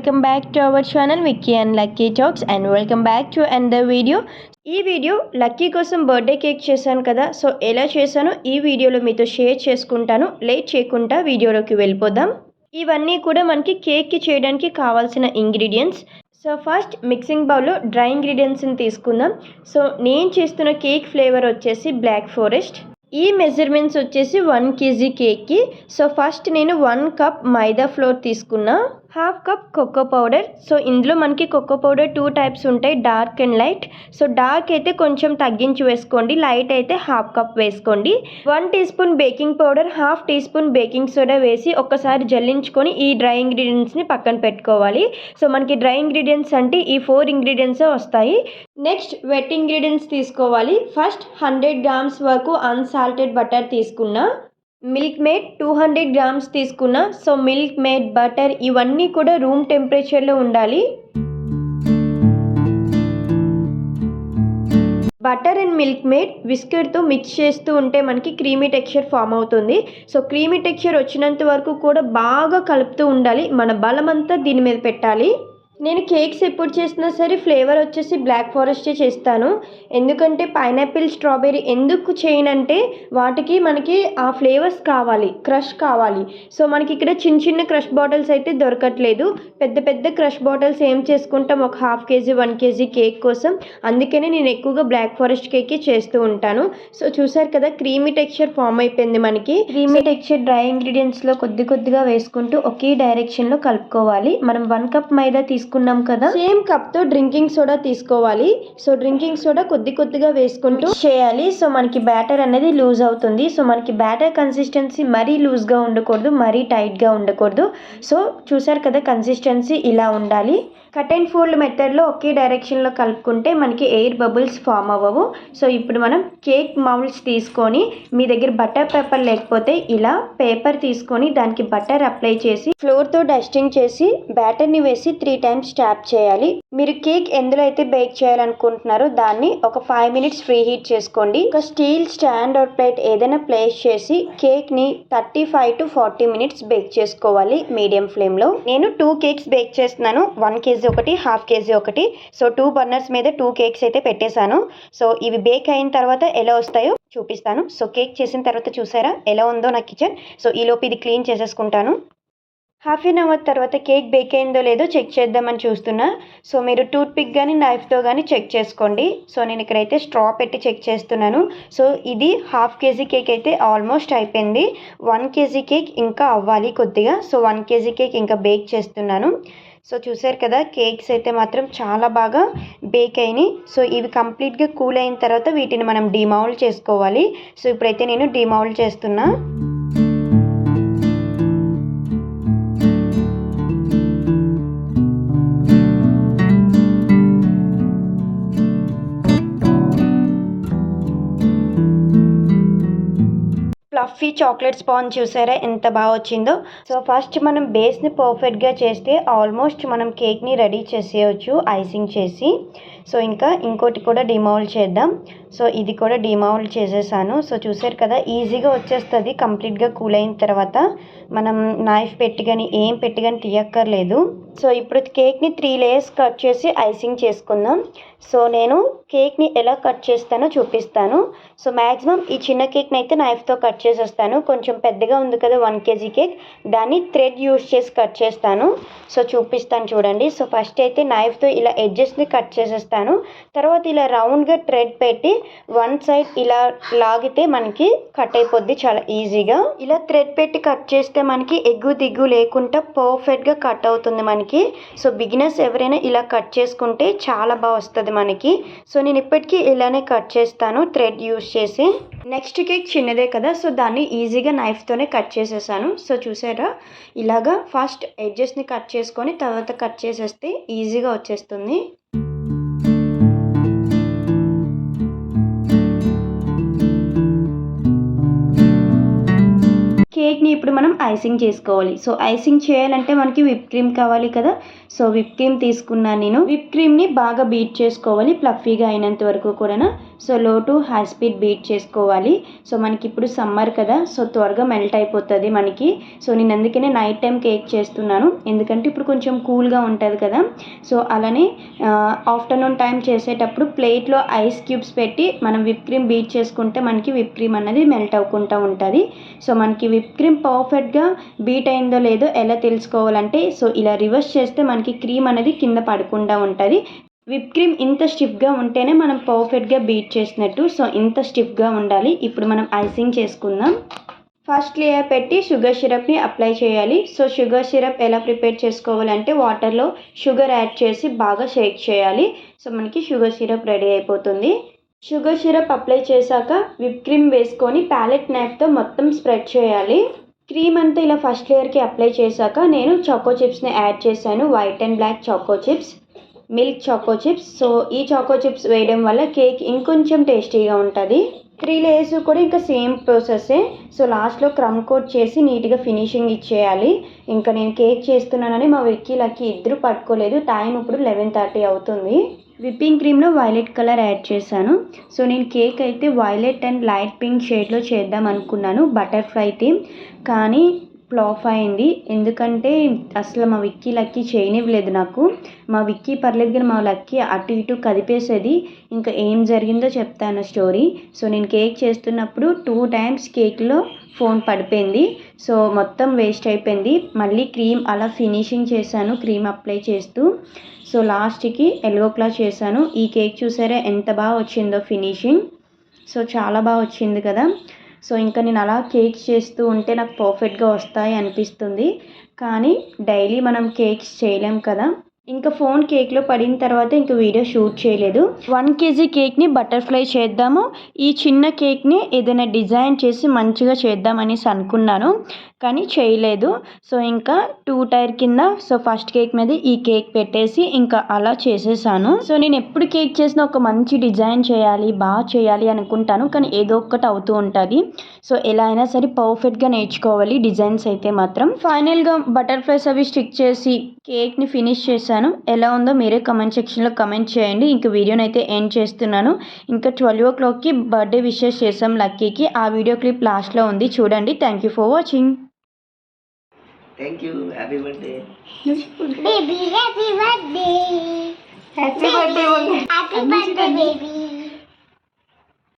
Welcome back to our channel Vicky and Lucky talks and welcome back to the video ఈ video Lucky కోసం birthday cake చేశాను కదా so ఎలా చేశానో ఈ వీడియోలో మీతో షేర్ చేసుకుంటాను. లేట్ చేయకుండా వీడియోలోకి వెళ్ళిపోదాం. ఇవన్నీ కూడా మనకి కేక్కి చేయడానికి కావాల్సిన ఇంగ్రీడియంట్స్ సో ఫస్ట్ మిక్సింగ్ బౌల్లో డ్రై ఇంగ్రీడియంట్స్ని తీసుకుందాం. సో నేను చేస్తున్న కేక్ ఫ్లేవర్ వచ్చేసి బ్లాక్ ఫారెస్ట్ ఈ మెజర్మెంట్స్ వచ్చేసి వన్ కేజీ కేక్కి సో ఫస్ట్ నేను వన్ కప్ మైదా ఫ్లోర్ తీసుకున్నా. Half cup cocoa powder. So ఇందులో మనకి కొక్కో పౌడర్ టూ టైప్స్ ఉంటాయి. Dark and light. So dark అయితే కొంచెం తగ్గించి వేసుకోండి. లైట్ అయితే హాఫ్ కప్ వేసుకోండి. One teaspoon baking powder half teaspoon baking soda వేసి ఒక్కసారి జల్లించుకొని ఈ డ్రై ఇంగ్రీడియంట్స్ని పక్కన పెట్టుకోవాలి. సో మనకి డ్రై ఇంగ్రీడియంట్స్ అంటే ఈ ఫోర్ ఇంగ్రీడియంట్సే వస్తాయి. నెక్స్ట్ వెట్ ఇంగ్రీడియంట్స్ తీసుకోవాలి. ఫస్ట్ హండ్రెడ్ గ్రామ్స్ వరకు అన్సాల్టెడ్ బటర్ తీసుకున్నా. Milkmaid two hundred grams తీసుకున్న సో మిల్క్ మేడ్ బటర్ ఇవన్నీ కూడా రూమ్ టెంపరేచర్లో ఉండాలి. బటర్ అండ్ మిల్క్ మేడ్ విస్కర్తో మిక్స్ చేస్తూ ఉంటే మనకి క్రీమీ టెక్స్చర్ ఫామ్ అవుతుంది. సో క్రీమీ టెక్స్చర్ వచ్చినంత వరకు కూడా బాగా కలుపుతూ ఉండాలి. మన బలమంతా దీని మీద పెట్టాలి. నేను కేక్స్ ఎప్పుడు చేసినా సరే ఫ్లేవర్ వచ్చేసి బ్లాక్ ఫారెస్టే చేస్తాను. ఎందుకంటే పైనాపిల్ స్ట్రాబెర్రీ ఎందుకు చేయనంటే వాటికి మనకి ఆ ఫ్లేవర్స్ కావాలి క్రష్ కావాలి. సో మనకి ఇక్కడ చిన్న చిన్న క్రష్ బాటిల్స్ అయితే దొరకట్లేదు. పెద్ద పెద్ద క్రష్ బాటిల్స్ ఏం చేసుకుంటాం? ఒక half KG one KG cake కోసం. అందుకనే నేను ఎక్కువగా బ్లాక్ ఫారెస్ట్ కేకే చేస్తూ ఉంటాను. సో చూసారు కదా క్రీమీ టెక్స్చర్ ఫామ్ అయిపోయింది మనకి. క్రీమీ టెక్స్చర్ డ్రై ఇంగ్రీడియంట్స్లో కొద్ది కొద్దిగా వేసుకుంటూ ఒకే డైరెక్షన్లో కలుపుకోవాలి. మనం వన్ కప్ మైదా తీసుకు తీసుకున్నాం కదా? సేమ్ కప్తో డ్రింకింగ్ సోడా తీసుకోవాలి. సో డ్రింకింగ్ సోడా కొద్ది కొద్దిగా వేసుకుంటూ చేయాలి. సో మనకి బ్యాటర్ అనేది లూజ్ అవుతుంది. సో మనకి బ్యాటర్ కన్సిస్టెన్సీ మరీ లూజ్గా ఉండకూడదు మరీ టైట్గా ఉండకూడదు. సో చూసారు కదా కన్సిస్టెన్సీ ఇలా ఉండాలి. కట్ అండ్ ఫోల్డ్ మెథడ్లో ఒకే డైరెక్షన్లో కలుపుకుంటే మనకి ఎయిర్ బబుల్స్ ఫామ్ అవ్వవు. సో ఇప్పుడు మనం కేక్ మౌల్డ్స్ తీసుకొని మీ దగ్గర బటర్ పేపర్ లేకపోతే ఇలా పేపర్ తీసుకొని దానికి బటర్ అప్లై చేసి ఫ్లోర్తో డస్టింగ్ చేసి బ్యాటర్ని వేసి త్రీ టైమ్స్ ట్యాప్ చేయాలి. మీరు కేక్ ఎందులో అయితే బేక్ చేయాలనుకుంటున్నారో దాన్ని ఒక ఫైవ్ మినిట్స్ ఫ్రీ హీట్ చేసుకోండి. ఒక స్టీల్ స్టాండ్ ఆర్ ప్లేట్ ఏదైనా ప్లేస్ చేసి కేక్ని thirty five to forty minutes bake చేసుకోవాలి మీడియం ఫ్లేమ్లో. నేను టూ కేక్స్ బేక్ చేస్తున్నాను. వన్ కేజీ కేజీ ఒకటి హాఫ్ కేజీ ఒకటి. సో టూ బర్నర్స్ మీద టూ కేక్స్ అయితే పెట్టేశాను. సో ఇవి బేక్ అయిన తర్వాత ఎలా వస్తాయో చూపిస్తాను. సో కేక్ చేసిన తర్వాత చూసారా? ఎలా ఉందో నా కిచెన్. సో ఈలోపు ఇది క్లీన్ చేసేసుకుంటాను. హాఫ్ అన్ అవర్ తర్వాత కేక్ బేక్ అయిందో లేదో చెక్ చేద్దామని చూస్తున్నా. సో మీరు టూత్ పిక్ కానీ నైఫ్తో కానీ చెక్ చేసుకోండి. సో నేను ఇక్కడైతే స్ట్రా పెట్టి చెక్ చేస్తున్నాను. సో ఇది హాఫ్ కేజీ కేక్ అయితే ఆల్మోస్ట్ అయిపోయింది. వన్ కేజీ కేక్ ఇంకా అవ్వాలి కొద్దిగా. సో వన్ కేజీ కేక్ ఇంకా బేక్ చేస్తున్నాను. సో చూసారు కదా కేక్స్ అయితే మాత్రం చాలా బాగా బేక్ అయినాయి. సో ఇవి కంప్లీట్గా కూల్ అయిన తర్వాత వీటిని మనం డిమౌల్ చేసుకోవాలి. సో ఇప్పుడైతే నేను డిమౌల్ చేస్తున్నా. ఫ్లఫీ చాక్లెట్ స్పాంజ్ చూసారా? ఎంత బాగా వచ్చిందో. సో ఫస్ట్ మనం బేస్ని పర్ఫెక్ట్గా చేస్తే ఆల్మోస్ట్ మనం కేక్ని రెడీ చేసేయచ్చు ఐసింగ్ చేసి. సో ఇంకా ఇంకోటి కూడా డిమౌల్ చేద్దాం. సో ఇది కూడా డిమౌల్ చేసేసాను. సో చూసారు కదా ఈజీగా వచ్చేస్తుంది. కంప్లీట్గా కూల్ అయిన తర్వాత మనం నైఫ్ పెట్టి కానీ ఏం పెట్టి కానీ తీయక్కర్లేదు. సో ఇప్పుడు కేక్ని త్రీ లేయర్స్ కట్ చేసి ఐసింగ్ చేసుకుందాం. సో నేను కేక్ని ఎలా కట్ చేస్తానో చూపిస్తాను. సో మ్యాక్సిమం ఈ చిన్న కేక్ని అయితే నైఫ్తో కట్ చేసేస్తాను. కొంచెం పెద్దగా ఉంది కదా వన్ కేజీ కేక్ దాన్ని థ్రెడ్ యూస్ చేసి కట్ చేస్తాను. సో చూపిస్తాను చూడండి. సో ఫస్ట్ అయితే నైఫ్తో ఇలా ఎడ్జెస్ని కట్ చేసేస్తాను. తర్వాత ఇలా రౌండ్గా థ్రెడ్ పెట్టి వన్ సైడ్ ఇలా లాగితే మనకి కట్ అయిపోద్ది చాలా ఈజీగా. ఇలా థ్రెడ్ పెట్టి కట్ చేస్తే మనకి ఎగ్గు దిగ్గు లేకుండా పర్ఫెక్ట్గా కట్ అవుతుంది మనకి. సో బిగినర్స్ ఎవరైనా ఇలా కట్ చేసుకుంటే చాలా బాగా వస్తుంది మనకి. సో నేను ఇప్పటికీ ఇలానే కట్ చేస్తాను థ్రెడ్ యూస్ చేసి. నెక్స్ట్ కేక్ చిన్నదే కదా సో దాన్ని ఈజీగా నైఫ్తోనే కట్ చేసేసాను. సో చూసారా? ఇలాగా ఫస్ట్ ఎడ్జెస్ని కట్ చేసుకొని తర్వాత కట్ చేసేస్తే ఈజీగా వచ్చేస్తుంది. కేక్ని ఇప్పుడు మనం ఐసింగ్ చేసుకోవాలి. సో ఐసింగ్ చేయాలంటే మనకి విప్ క్రీమ్ కావాలి కదా. సో విప్ క్రీమ్ తీసుకున్నాను నేను. విప్ క్రీమ్ని బాగా బీట్ చేసుకోవాలి. ప్లఫీగా అయినంత వరకు కూడా so low to high speed beat చేసుకోవాలి. సో మనకి ఇప్పుడు సమ్మర్ కదా. సో త్వరగా మెల్ట్ అయిపోతుంది మనకి. సో నేను అందుకనే నైట్ టైం కేక్ చేస్తున్నాను. ఎందుకంటే ఇప్పుడు కొంచెం కూల్గా ఉంటుంది కదా. సో అలానే ఆఫ్టర్నూన్ టైం చేసేటప్పుడు ప్లేట్లో ఐస్ క్యూబ్స్ పెట్టి మనం విప్ క్రీమ్ బీట్ చేసుకుంటే మనకి విప్ క్రీమ్ అనేది మెల్ట్ అవ్వకుండా ఉంటుంది. సో మనకి విప్ క్రీమ్ పర్ఫెక్ట్గా బీట్ అయిందో లేదో ఎలా తెలుసుకోవాలంటే సో ఇలా రివర్స్ చేస్తే మనకి క్రీమ్ అనేది కింద పడకుండా ఉంటుంది. విప్ క్రీమ్ ఇంత స్టిఫ్గా ఉంటేనే మనం పర్ఫెక్ట్గా బీట్ చేసినట్టు సో ఇంత స్టిఫ్గా ఉండాలి. ఇప్పుడు మనం ఐసింగ్ చేసుకుందాం. ఫస్ట్ లేయర్ పెట్టి షుగర్ సిరప్ని అప్లై చేయాలి. సో షుగర్ సిరప్ ఎలా ప్రిపేర్ చేసుకోవాలంటే వాటర్లో షుగర్ యాడ్ చేసి బాగా షేక్ చేయాలి. సో మనకి షుగర్ సిరప్ రెడీ అయిపోతుంది. షుగర్ సిరప్ అప్లై చేశాక విప్ క్రీమ్ వేసుకొని ప్యాలెట్ నైఫ్తో మొత్తం స్ప్రెడ్ చేయాలి. క్రీమ్ అంతా ఇలా ఫస్ట్ లేయర్కి అప్లై చేశాక నేను చాకో చిప్స్ని యాడ్ చేశాను. White and black choco chips milk choco chips. So ఈ చాకో చిప్స్ వేయడం వల్ల కేక్ ఇంకొంచెం టేస్టీగా ఉంటుంది. త్రీ లేయర్స్ కూడా ఇంకా సేమ్ ప్రాసెస్సే సో లాస్ట్లో క్రమ్ కోట్ చేసి నీట్గా ఫినిషింగ్ ఇచ్చేయాలి. ఇంకా నేను కేక్ చేస్తున్నానని మా విక్కీ లక్కీ ఇద్దరు పట్టుకోలేదు. టైం ఇప్పుడు లెవెన్ థర్టీ అవుతుంది. విప్పింగ్ క్రీమ్లో వైలెట్ కలర్ యాడ్ చేశాను. సో నేను కేక్ అయితే వైలెట్ అండ్ లైట్ పింక్ షేడ్లో చేద్దాం అనుకున్నాను. Butterfly theme. కానీ ఫ్లాప్ అయింది. ఎందుకంటే అసలు మా విక్కీ లక్కీ చేయనివ్వలేదు నాకు. మా విక్కీ పర్లేదు కానీ మా లక్కీ అటు ఇటు కదిపేసేది. ఇంకా ఏం జరిగిందో చెప్తాను స్టోరీ. సో నేను కేక్ చేస్తున్నప్పుడు టూ టైమ్స్ కేక్లో ఫోన్ పడిపోయింది. సో మొత్తం వేస్ట్ అయిపోయింది. మళ్ళీ క్రీమ్ అలా ఫినిషింగ్ చేశాను. క్రీమ్ అప్లై చేస్తూ. సో లాస్ట్కి ఎల్గో క్లాస్ చేశాను. ఈ కేక్ చూసారా? ఎంత బాగా వచ్చిందో ఫినిషింగ్. సో చాలా బాగా వచ్చింది కదా. సో ఇంకా నేను అలా కేక్స్ చేస్తూ ఉంటే నాకు పర్ఫెక్ట్గా వస్తాయి అనిపిస్తుంది. కానీ డైలీ మనం కేక్స్ చేయలేం కదా. ఇంకా ఫోన్ కేక్లో పడిన తర్వాత ఇంకా వీడియో షూట్ చేయలేదు. వన్ కేజీ కేక్ని బటర్ఫ్లై చేద్దాము. ఈ చిన్న కేక్ని ఏదైనా డిజైన్ చేసి మంచిగా చేద్దామనేసి అనుకున్నాను. కానీ చేయలేదు. సో ఇంకా టూ టైర్ కింద సో ఫస్ట్ కేక్ మీద ఈ కేక్ పెట్టేసి ఇంకా అలా చేసేసాను. సో నేను ఎప్పుడు కేక్ చేసినా ఒక మంచి డిజైన్ చేయాలి బాగా చేయాలి అనుకుంటాను. కానీ ఏదో ఒక్కటి అవుతూ ఉంటుంది. సో ఎలా అయినా సరే పర్ఫెక్ట్గా నేర్చుకోవాలి డిజైన్స్ అయితే మాత్రం. ఫైనల్గా బటర్ఫ్లైస్ అవి స్టిక్ చేసి కేక్ని ఫినిష్ చేశాను. ఎలా ఉందో మీరే కమెంట్ సెక్షన్లో కమెంట్ చేయండి. ఇంకా వీడియోని అయితే ఎండ్ చేస్తున్నాను. ఇంకా ట్వెల్వ్ ఓ క్లాక్కి బర్త్డే విషెస్ చేసాం లక్కీకి. ఆ వీడియో క్లిప్ లాస్ట్లో ఉంది. చూడండి. Thank you for watching. Thank you happy birthday baby happy birthday happy birthday happy birthday baby